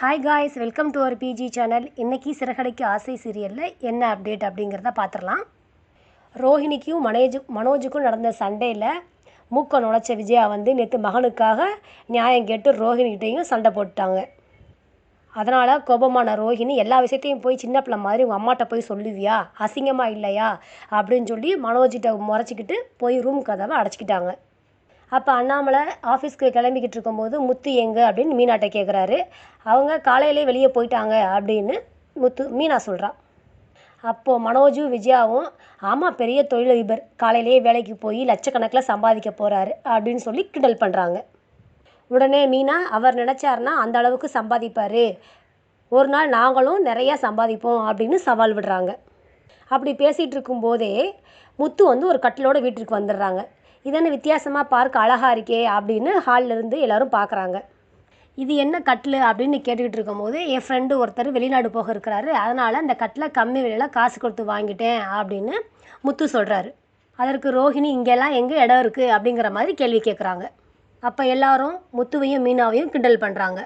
Hi guys welcome to our PG channel இன்றைக்கி சிறகடைக்கு ஆசை சீரியலில் என்ன அப்டேட் அப்படிங்கிறத பார்த்துடலாம். ரோஹிணிக்கும் மனோஜ் மனோஜுக்கும் நடந்த சண்டையில் மூக்க நுழைச்ச விஜயா வந்து நேற்று மகனுக்காக நியாயம் கேட்டு ரோஹிணிகிட்டையும் சண்டை போட்டுட்டாங்க. அதனால் கோபமான ரோஹிணி எல்லா விஷயத்தையும் போய் சின்ன பிள்ளை மாதிரி உங்கள் அம்மாட்ட போய் சொல்லுவியா? அசிங்கமாக இல்லையா? அப்படின்னு சொல்லி மனோஜிட்ட முறைச்சிக்கிட்டு போய் ரூம் கதவை அடைச்சிக்கிட்டாங்க. அப்போ அண்ணாமலை ஆஃபீஸ்க்கு கிளம்பிக்கிட்டு இருக்கும்போது முத்து எங்கே? அப்படின்னு மீனாட்ட கேட்குறாரு அவங்க காலையிலே வெளியே போயிட்டாங்க அப்படின்னு முத்து மீனா சொல்கிறா அப்போது மனோஜும் விஜயாவும் ஆமாம் பெரிய தொழிலதிபர். காலையிலேயே வேலைக்கு போய் லட்சக்கணக்கில் சம்பாதிக்க போகிறாரு அப்படின்னு சொல்லி கிண்டல் பண்ணுறாங்க உடனே மீனா அவர் நினச்சாருன்னா அந்த அளவுக்கு சம்பாதிப்பார். ஒரு நாள் நாங்களும் நிறையா சம்பாதிப்போம் அப்படின்னு சவால் விடுறாங்க. அப்படி பேசிகிட்டு இருக்கும்போதே முத்து வந்து ஒரு கட்டிலோட வீட்டுக்கு வந்துடுறாங்க. இதென்ன வித்தியாசமாக பார்க்க அழகாக இருக்கே அப்படின்னு ஹாலில் இருந்து எல்லோரும் பார்க்குறாங்க. இது என்ன கட்டில் அப்படின்னு கேட்டுக்கிட்டு இருக்கும்போது என் ஃப்ரெண்டு ஒருத்தர் வெளிநாடு போக இருக்கிறாரு. அதனால் அந்த கட்டில் கம்மி விலையில் காசு கொடுத்து வாங்கிட்டேன் அப்படின்னு முத்து சொல்கிறாரு அதற்கு ரோஹிணி இங்கெல்லாம் எங்கே இடம் இருக்குது அப்படிங்கிற மாதிரி கேள்வி கேட்குறாங்க அப்போ எல்லாரும் முத்துவையும் மீனாவையும் கிண்டல் பண்ணுறாங்க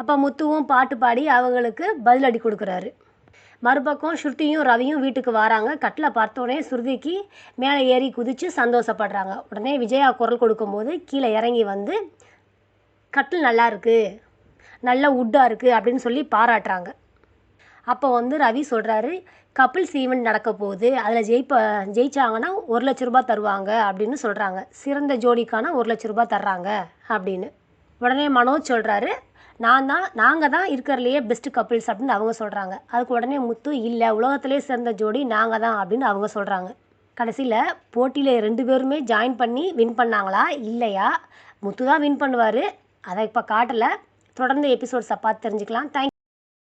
அப்போ முத்துவும் பாட்டு பாடி அவங்களுக்கு பதிலடி கொடுக்குறாரு. மறுபக்கம் ஸ்ருதியும் ரவியும் வீட்டுக்கு வராங்க. கட்டில் பார்த்தோடனே ஸ்ருதிக்கு மேலே ஏறி குதித்து சந்தோஷப்படுறாங்க. உடனே விஜயா குரல் கொடுக்கும்போது கீழே இறங்கி வந்து கட்டில் நல்லா இருக்குது நல்ல உட்டாக இருக்குது அப்படின்னு சொல்லி பாராட்டுறாங்க. அப்போ வந்து ரவி சொல்கிறாரு கப்பிள்ஸ் ஈவெண்ட் நடக்க போகுது. அதில் ஜெயிப்ப ஜெயிச்சாங்கன்னா ஒரு லட்ச ரூபாய் தருவாங்க அப்படின்னு சொல்கிறாங்க சிறந்த ஜோடிக்கான ஒரு லட்ச ரூபாய் தர்றாங்க அப்படின்னு. உடனே மனோஜ் சொல்கிறாரு நான் தான் நாங்கள் தான் இருக்கிறதுலையே பெஸ்ட்டு கப்பிள்ஸ் அப்படின்னு அவங்க சொல்கிறாங்க அதுக்கு உடனே முத்து இல்லை உலகத்திலே சிறந்த ஜோடி நாங்கள் தான் அப்படின்னு அவங்க சொல்கிறாங்க கடைசியில் போட்டியில் ரெண்டு பேருமே ஜாயின் பண்ணி வின் பண்ணாங்களா? இல்லையா? முத்து தான் வின் பண்ணுவார். அதை இப்போ காட்டலை. தொடர்ந்து எபிசோட்ஸை பார்த்து தெரிஞ்சுக்கலாம். தேங்க்